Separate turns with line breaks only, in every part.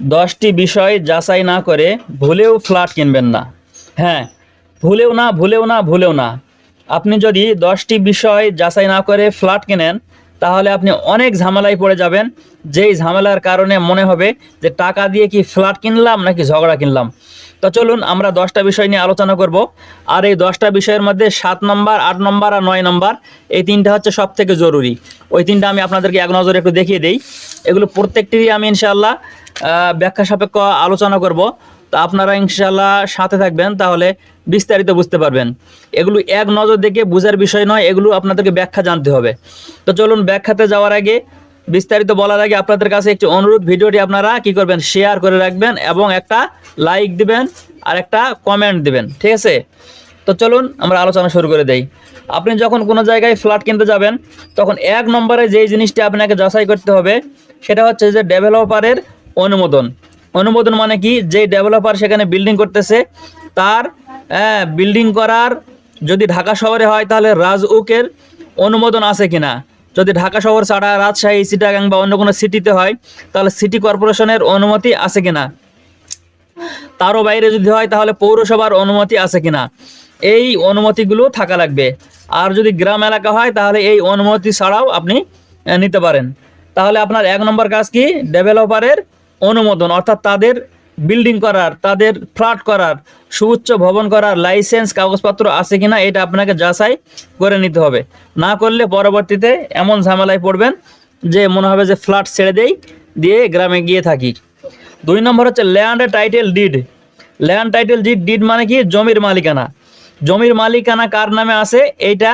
দশটি বিষয় যাচাই না করে ভুলেও ফ্ল্যাট কিনবেন না। হ্যাঁ ভুলেও না ভুলেও না ভুলেও না। আপনি যদি দশটি বিষয় যাচাই না করে ফ্ল্যাট কেনেন তাহলে আপনি অনেক ঝামেলায় পড়ে যাবেন। যেই ঝামেলার কারণে মনে হবে যে টাকা দিয়ে কি ফ্ল্যাট কিনলাম নাকি ঝগড়া কিনলাম। তো চলুন আমরা দশটা বিষয় নিয়ে আলোচনা করব। আর এই দশটা বিষয়ের মধ্যে সাত নম্বর আট নম্বর আর নয় নম্বর এই তিনটা হচ্ছে সব থেকে জরুরি। ওই তিনটা আমি আপনাদেরকে এক নজরে একটু দেখিয়ে দেই। এগুলো প্রত্যেকটিরই আমি ইনশাআল্লাহ আহ, ব্যাখ্যা সাপেক্ষ আলোচনা করব। তো আপনারা ইনশাল্লাহ সাথে থাকবেন, তাহলে বিস্তারিত বুঝতে পারবেন। এগুলো এক নজর দেখে বোঝার বিষয় নয়, এগুলো আপনাদেরকে ব্যাখ্যা জানতে হবে। তো চলুন ব্যাখ্যাতে যাওয়ার আগে, বিস্তারিত বলার আগে আপনাদের কাছে একটি অনুরোধ, ভিডিওটি আপনারা কি করবেন শেয়ার করে রাখবেন এবং একটা লাইক দিবেন আর একটা কমেন্ট দিবেন, ঠিক আছে? তো চলুন আমরা আলোচনা শুরু করে দেই। আপনি যখন কোনো জায়গায় ফ্ল্যাট কিনতে যাবেন, তখন এক নম্বরে যেই জিনিসটি আপনাকে যাচাই করতে হবে, সেটা হচ্ছে যে ডেভেলপারের অনুমোদন। অনুমোদন মানে কি? যে ডেভেলপার সেখানে বিল্ডিং করতেছে তার হ্যাঁ, বিল্ডিং করার যদি ঢাকা শহরে হয় তাহলে রাজউকের অনুমোদন আছে কিনা? যদি ঢাকা শহর ছাড়া রাজশাহী চিটাগাং বা অন্য কোনো সিটিতে হয় তাহলে সিটি কর্পোরেশনের অনুমতি আছে কিনা? তারও বাইরে যদি হয় তাহলে পৌরসভার অনুমতি আছে কিনা? এই অনুমতিগুলো থাকা লাগবে। আর যদি গ্রাম এলাকা হয় তাহলে এই অনুমতি ছাড়াও আপনি নিতে পারেন। তাহলে আপনার এক নম্বর কাজ কি? ডেভেলপারের অনুমোদন, অর্থাৎ তাদের বিল্ডিং করার, তাদের ফ্ল্যাট করার, সুউচ্চ ভবন করার লাইসেন্স কাগজপত্র আছে কিনা এটা আপনাকে যাচাই করে নিতে হবে। না করলে পরবর্তীতে এমন ঝামেলায় পড়বেন যে মনে হবে যে ফ্ল্যাট ছেড়ে দেই, দিয়ে গ্রামে গিয়ে থাকি। দুই নম্বর হচ্ছে land title deed land title deed deed মানে কি? জমির মালিকানা। জমির মালিকানা কার নামে আছে? এইটা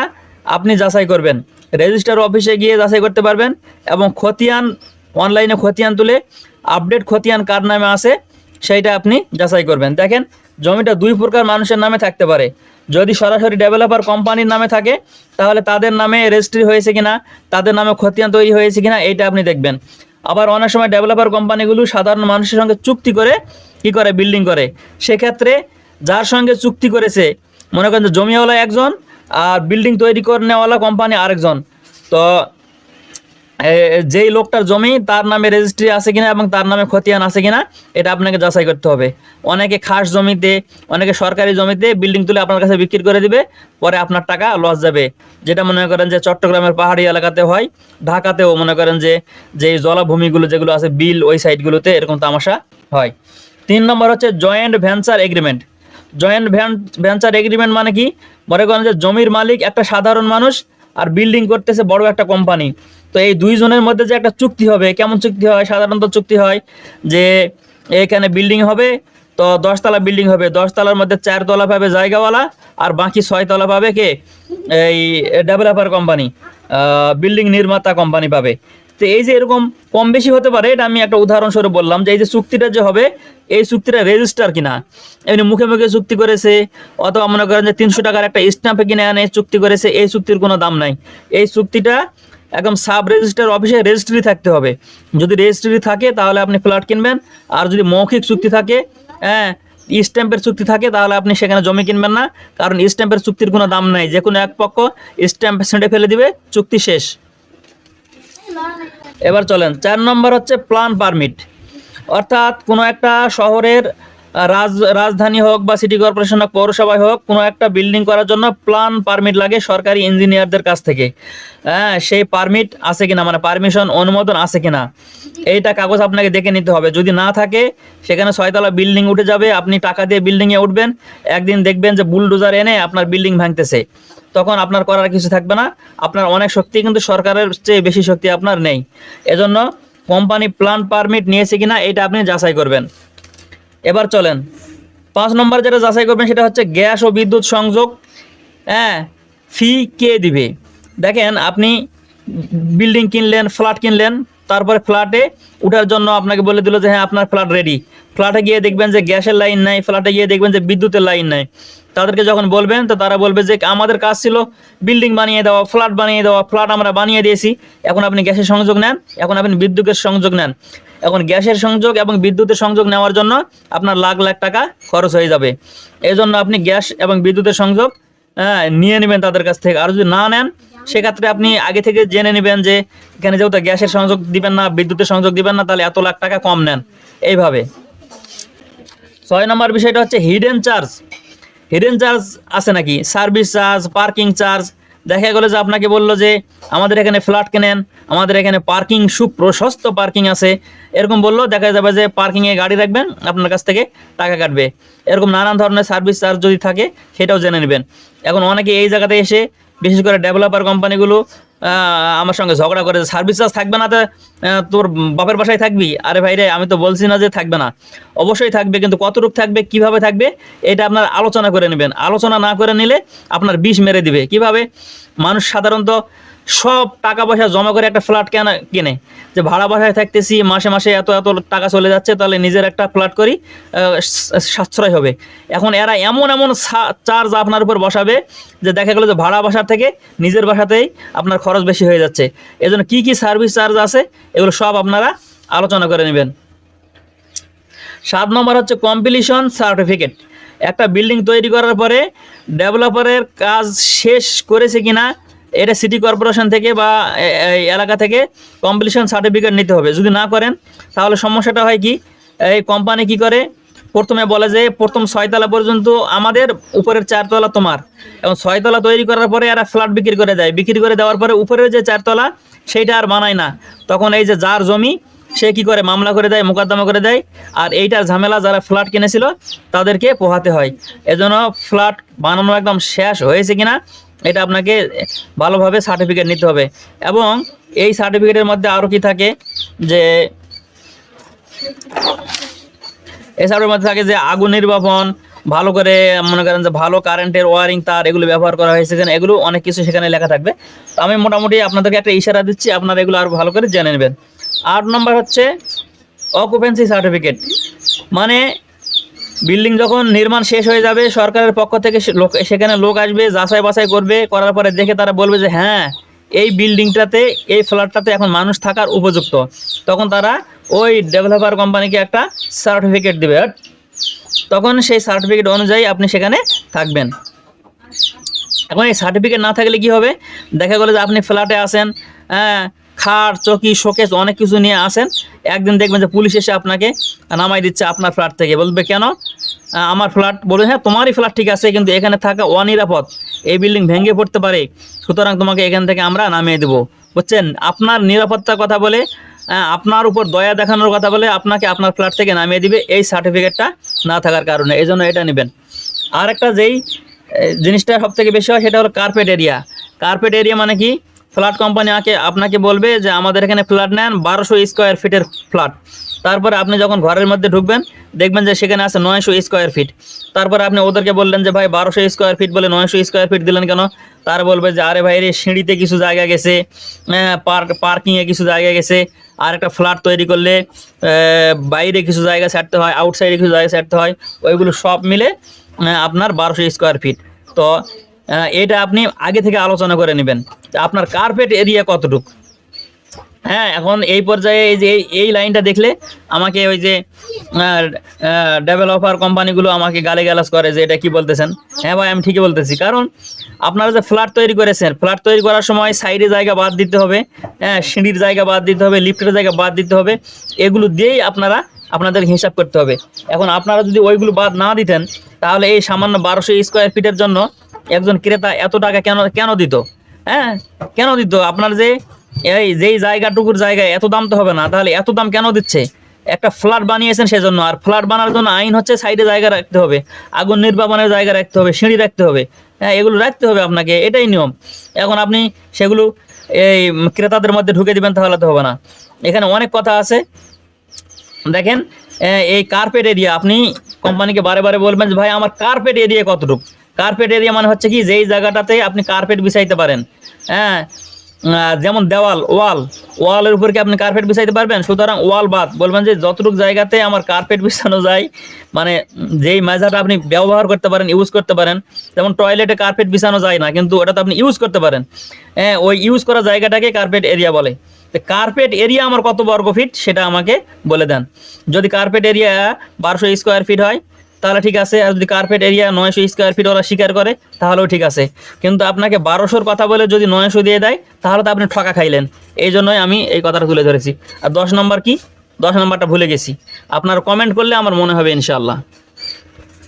আপনি যাচাই করবেন। রেজিস্টার অফিসে গিয়ে যাচাই করতে পারবেন এবং খতিয়ান অনলাইনে খতিয়ান তুলে আপডেট খতিয়ান কার নামে আছে, সেইটা আপনি যাচাই করবেন। দেখেন, জমিটা দুই প্রকার মানুষের নামে থাকতে পারে। যদি সরাসরি ডেভেলপার কোম্পানির নামে থাকে, তাহলে তাদের নামে রেজিস্ট্রি হয়েছে কিনা, তাদের নামে খতিয়ান তৈরি হয়েছে কিনা, এইটা আপনি দেখবেন। আবার অনেক সময় ডেভেলপার কোম্পানিগুলো সাধারণ মানুষের সঙ্গে চুক্তি করে কি করে বিল্ডিং করে। সেক্ষেত্রে যার সঙ্গে চুক্তি করেছে, মনে করেন জমিওয়ালা একজন, আর বিল্ডিং তৈরি করে নেওয়ালা কোম্পানি আরেকজন। তো যেই লোকটার জমি, তার নামে রেজিস্ট্রি আছে কিনা এবং তার নামে খতিয়ান আছে কিনা, এটা আপনাকে যাচাই করতে হবে। অনেকে খাস জমিতে, অনেকে সরকারি জমিতে বিল্ডিং তুলে আপনার কাছে বিক্রি করে দিবে, পরে আপনার টাকা লস যাবে। যেটা মনে করেন যে চট্টগ্রামের পাহাড়ি এলাকাতে হয়, ঢাকাতেও মনে করেন যে যে জলাভূমিগুলো যেগুলো আছে, বিল ওই সাইডগুলোতে এরকম তামাশা হয়। তিন নম্বর হচ্ছে joint venture agreement joint venture agreement মানে কি? মনে করেন যে জমির মালিক একটা সাধারণ মানুষ আর বিল্ডিং করতেছে বড় একটা কোম্পানি তো এই দুইজনের মধ্যে যে একটা চুক্তি হবে, কেমন চুক্তি হয়? সাধারণত চুক্তি হয় যে এখানে বিল্ডিং হবে, তো দশতলা বিল্ডিং হবে। দশতলার মধ্যে চারতলা পাবে জায়গাওয়ালা আর বাকি ছয়তলা পাবে কে? এই ডেভেলপার কোম্পানি বিল্ডিং নির্মাতা কোম্পানি পাবে। তো এই যে এরকম কম বেশি হতে পারে, এটা আমি একটা উদাহরণস্বরূপ বললাম যে এই যে চুক্তিটা যে হবে, এই চুক্তিটা রেজিস্টার কিনা। এমনি মুখে মুখে চুক্তি করেছে, অথবা মনে করেন যে তিনশো টাকার একটা স্ট্যাম্পে কিনে আনে, চুক্তি করেছে, এই চুক্তির কোনো দাম নাই। এই চুক্তিটা একদম সাব রেজিস্টার অফিসে রেজিস্ট্রি থাকতে হবে। যদি রেজিস্ট্রি থাকে, তাহলে আপনি ফ্ল্যাট কিনবেন। আর যদি মৌখিক চুক্তি থাকে হ্যাঁ স্ট্যাম্পের চুক্তি থাকে, তাহলে আপনি সেখানে জমি কিনবেন না। কারণ স্ট্যাম্পের চুক্তির কোনো দাম নাই। যে কোনো এক পক্ষ স্ট্যাম্প ছেঁড়ে ফেলে দিবে, চুক্তি শেষ। এবার চলেন, চার নম্বর হচ্ছে প্ল্যান পারমিট অর্থাৎ কোনো একটা শহরের রাজ, রাজধানী হোক বা সিটি কর্পোরেশন হোক, পৌরসভায় হোক, কোনো একটা বিল্ডিং করার জন্য প্ল্যান পারমিট লাগে সরকারি ইঞ্জিনিয়ারদের কাছ থেকে। হ্যাঁ সেই পারমিট আছে কিনা? মানে পারমিশন অনুমোদন আছে কিনা? এইটা কাগজ আপনাকে দেখে নিতে হবে। যদি না থাকে, সেখানে ছয়তলা বিল্ডিং উঠে যাবে, আপনি টাকা দিয়ে বিল্ডিংয়ে উঠবেন। একদিন দেখবেন যে বুলডোজার এনে আপনার বিল্ডিং ভাঙতেছে। তখন আপনার করার কিছু থাকবে না। আপনার অনেক শক্তি কিন্তু সরকারের চেয়ে বেশি শক্তি আপনার নেই। এজন্য কোম্পানি প্ল্যান পারমিট নিয়েছে কিনা, এটা আপনি যাচাই করবেন। এবার চলেন। পাঁচ নম্বর যেটা যাচাই করবেন সেটা হচ্ছে গ্যাস ও বিদ্যুৎ সংযোগ। হ্যাঁ ফি কে দিবে? দেখেন, আপনি বিল্ডিং কিনলেন, ফ্ল্যাট কিনলেন, তারপরে ফ্ল্যাটে উঠার জন্য আপনাকে বলে দিল যে হ্যাঁ আপনার ফ্ল্যাট রেডি ফ্ল্যাটে গিয়ে দেখবেন যে গ্যাসের লাইন নাই, ফ্ল্যাটে গিয়ে দেখবেন যে বিদ্যুতের লাইন নাই। তাদেরকে যখন বলবেন, তো তারা বলবে যে আমাদের কাজ ছিল বিল্ডিং বানিয়ে দেওয়া, ফ্ল্যাট বানিয়ে দেওয়া, ফ্ল্যাট আমরা বানিয়ে দিয়েছি। এখন আপনি গ্যাসের সংযোগ নেন, এখন আপনি বিদ্যুতের সংযোগ নেন। এখন গ্যাসের সংযোগ এবং বিদ্যুতের সংযোগ নেওয়ার জন্য আপনার লাখ লাখ টাকা খরচ হয়ে যাবে। এই জন্য আপনি গ্যাস এবং বিদ্যুতের সংযোগ হ্যাঁ নিয়ে নেবেন তাদের কাছ থেকে। আর যদি না নেন, সেক্ষেত্রে আপনি আগে থেকে জেনে নেবেন যে এখানে যেহেতু গ্যাসের সংযোগ দিবেন না, বিদ্যুতের সংযোগ দিবেন না, তাহলে এত লাখ টাকা কম নেন। এইভাবে। ছয় নম্বর বিষয়টা হচ্ছে হিডেন চার্জ হিডেন চার্জ আছে নাকি? সার্ভিস চার্জ পার্কিং চার্জ দেখা গেলো যে আপনাকে বলল যে আমাদের এখানে ফ্ল্যাট কেনেন, আমাদের এখানে পার্কিং সুপ্রশস্ত পার্কিং আছে। এরকম বলল, দেখা যাবে যে পার্কিংয়ে গাড়ি রাখবেন, আপনার কাছ থেকে টাকা কাটবে। এরকম নানান ধরনের সার্ভিস চার্জ যদি থাকে, সেটাও জেনে নেবেন। এখন অনেকে এই জায়গাতে এসে, বিশেষ করে ডেভেলপার কোম্পানিগুলো আমার সঙ্গে ঝগড়া করে সার্ভিস চার্জ থাকবে না তো তোর বাপের বাসায় থাকবি? আরে ভাই রে, আমি তো বলছি না যে থাকবে না। অবশ্যই থাকবে, কিন্তু কতটুক থাকবে, কীভাবে থাকবে, এটা আপনার আলোচনা করে নেবেন। আলোচনা না করে নিলে আপনার বিষ মেরে দিবে। কীভাবে? মানুষ সাধারণত সব টাকা পয়সা জমা করে একটা ফ্ল্যাট কেনা, কিনে। যে ভাড়া বাসায় থাকতেছি, মাসে মাসে এত এত টাকা চলে যাচ্ছে, তাহলে নিজের একটা ফ্ল্যাট করি সাশ্রয় হবে। এখন এরা এমন এমন চার্জ আপনার উপর বসাবে যে দেখা গেলো যে ভাড়া বাসার থেকে নিজের বাসাতেই আপনার খরচ বেশি হয়ে যাচ্ছে। এজন্য কি কি সার্ভিস চার্জ আছে, এগুলো সব আপনারা আলোচনা করে নেবেন। সাত নম্বর হচ্ছে কম্পিলিশন সার্টিফিকেট একটা বিল্ডিং তৈরি করার পরে ডেভেলপারের কাজ শেষ করেছে কিনা এটা সিটি কর্পোরেশন থেকে বা এলাকা থেকে কমপ্লিশন সার্টিফিকেট নিতে হবে। যদি না করেন, তাহলে সমস্যাটা হয় কি? এই কোম্পানি কি করে? প্রথমে বলে যে, প্রথম ছয়তলা পর্যন্ত আমাদের উপরের চারতলা তোমার। এবং ছয়তলা তৈরি করার পরে এরা ফ্ল্যাট বিক্রি করে দেয়। বিক্রি করে দেওয়ার পরে উপরের যে চারতলা সেইটা আর বানায় না। তখন এই যে যার জমি সে কি করে মামলা করে দেয়, মোকদ্দমা করে দেয়? আর এইটার ঝামেলা যারা ফ্ল্যাট কিনেছিল, তাদেরকে পোহাতে হয়। এজন্য ফ্ল্যাট বানানো একদম শেষ হয়েছে কিনা, এটা আপনাকে ভালোভাবে সার্টিফিকেট নিতে হবে। এবং এই সার্টিফিকেটের মধ্যে আরও কি থাকে যে এসবের মধ্যে থাকে যে আগুন নির্বাপন, ভালো করে মনে করেন যে ভালো কারেন্টের ওয়ারিং তার এগুলো ব্যবহার করা হয়েছে সেখানে এগুলো অনেক কিছু সেখানে লেখা থাকবে। তো আমি মোটামুটি আপনাদেরকে একটা ইশারা দিচ্ছি, আপনারা এগুলো আরও ভালো করে জেনে নেবেন। আট নম্বর হচ্ছে অকুপেন্সি সার্টিফিকেট মানে বিল্ডিং যখন নির্মাণ শেষ হয়ে যাবে, সরকারের পক্ষ থেকে লোক, সেখানে লোক আসবে, যাচাই বাছাই করবে, করার পরে দেখে তারা বলবে যে হ্যাঁ এই বিল্ডিংটাতে এই ফ্ল্যাটটাতে এখন মানুষ থাকার উপযুক্ত। তখন তারা ওই ডেভেলপার কোম্পানিকে একটা সার্টিফিকেট দেবে। তখন সেই সার্টিফিকেট অনুযায়ী আপনি সেখানে থাকবেন। এখন এই সার্টিফিকেট না থাকলে কি হবে? দেখা গেলো যে আপনি ফ্ল্যাটে আসেন হ্যাঁ খাট, চকি, শোকেস অনেক কিছু নিয়ে আসেন। একদিন দেখবেন যে পুলিশ এসে আপনাকে নামাই দিচ্ছে আপনার ফ্ল্যাট থেকে। বলবে, কেন? আমার ফ্ল্যাট। বলবে হ্যাঁ তোমারই ফ্ল্যাট ঠিক আছে, কিন্তু এখানে থাকা অনিরাপদ। এই বিল্ডিং ভেঙে পড়তে পারে। সুতরাং তোমাকে এখান থেকে আমরা নামিয়ে দেবো। বুঝছেন? আপনার নিরাপত্তার কথা বলে আপনার উপর দয়া দেখানোর কথা বলে আপনাকে আপনার ফ্ল্যাট থেকে নামিয়ে দিবে। এই সার্টিফিকেটটা না থাকার কারণে। এই জন্য এটা নেবেন। আর একটা যেই জিনিসটা সব থেকে বেশি হয়, সেটা হলো কার্পেট এরিয়া কার্পেট এরিয়া মানে কি? ফ্ল্যাট কোম্পানি আকে, আপনাকে বলবে যে আমাদের এখানে ফ্ল্যাট নেন বারোশো স্কোয়ার ফিটের ফ্ল্যাট। তারপরে আপনি যখন ঘরের মধ্যে ঢুকবেন, দেখবেন যে সেখানে আছে নয়শো স্কোয়ার ফিট। তারপর আপনি ওদেরকে বললেন যে, ভাই, বারোশো স্কোয়ার ফিট বলে নয়শো স্কোয়ার ফিট দিলেন কেন? তার বলবে যে, আরে ভাই, রে, সিঁড়িতে কিছু জায়গা গেছে পার্ক, পার্কিংয়ে কিছু জায়গা গেছে, আর একটা ফ্ল্যাট তৈরি করলে বাইরে কিছু জায়গা ছাড়তে হয়, আউটসাইডে কিছু জায়গা ছাড়তে হয়। ওইগুলো সব মিলে আপনার বারোশো স্কোয়ার ফিট। তো এটা আপনি আগে থেকে আলোচনা করে নেবেন আপনার কার্পেট এরিয়া কতটুকু। হ্যাঁ এখন এই পর্যায়ে এই যে এই- লাইনটা দেখলে আমাকে ওই যে ডেভেলপার কোম্পানিগুলো আমাকে গালে করে যে এটা কি বলতেছেন। হ্যাঁ ভাই, আমি ঠিকই বলতেছি। কারণ আপনারা যে ফ্ল্যাট তৈরি করেছেন ফ্ল্যাট তৈরি করার সময় সাইডে জায়গা বাদ দিতে হবে হ্যাঁ সিঁড়ির জায়গা বাদ দিতে হবে লিফটের জায়গা বাদ দিতে হবে, এগুলো দিয়েই আপনারা আপনাদের হিসাব করতে হবে। এখন আপনারা যদি ওইগুলো বাদ না দিতেন, তাহলে এই সামান্য বারোশো স্কোয়ার ফিটের জন্য একজন ক্রেতা এত টাকা কেন কেন দিত? হ্যাঁ? কেন দিত? আপনার যে এই, যেই জায়গাটুকুর জায়গায় এত দাম তো হবে না, তাহলে এত দাম কেন দিচ্ছে? একটা ফ্ল্যাট বানিয়েছেন সেজন্য, আর ফ্ল্যাট বানার জন্য আইন হচ্ছে সাইডে জায়গা রাখতে হবে, আগুন নির্বাপনের জায়গা রাখতে হবে, সিঁড়ি রাখতে হবে হ্যাঁ এগুলো রাখতে হবে আপনাকে, এটাই নিয়ম। এখন আপনি সেগুলো এই ক্রেতাদের মধ্যে ঢুকে দিবেন, তাহলে তো হবে না। এখানে অনেক কথা আছে। দেখেন এই কার্পেট এরিয়া আপনি কোম্পানিকে বারে বারে বলবেন যে, ভাই, আমার কার্পেট এরিয়া কতটুকু? কার্পেট এরিয়া মানে হচ্ছে কি, যেই জায়গাটাতে আপনি কার্পেট বিছাইতে পারেন। হ্যাঁ? যেমন দেওয়াল, ওয়াল। ওয়ালের উপর কি আপনি কার্পেট বিছাইতে পারবেন? সুতরাং ওয়াল বাদ। বলবেন যে, যতটুকু জায়গাতে আমার কার্পেট বিছানো যায় মানে যেই মেজাটা আপনি ব্যবহার করতে পারেন ইউজ করতে পারেন, যেমন টয়লেটে কার্পেট বিছানো যায় না, কিন্তু ওটা তো আপনি ইউজ করতে পারেন। হ্যাঁ ওই ইউজ করা জায়গাটাকে কার্পেট এরিয়া বলে। তো কার্পেট এরিয়া আমার কত বর্গ ফিট সেটা আমাকে বলে দেন। যদি কার্পেট এরিয়া বারোশো স্কোয়ার ফিট হয় তাহলে ঠিক আছে, আর যদি কার্পেট এরিয়া নয়শো স্কোয়ার ফিট ওরা স্বীকার করে, তাহলেও ঠিক আছে। কিন্তু আপনাকে বারোশোর কথা বলে যদি নয়শো দিয়ে দেয়, তাহলে তো আপনি ঠকা খাইলেন। এই জন্যই আমি এই কথাটা তুলে ধরেছি। আর দশ নম্বর কি? দশ নম্বরটা ভুলে গেছি। আপনার কমেন্ট করলে আমার মনে হবে ইনশাল্লাহ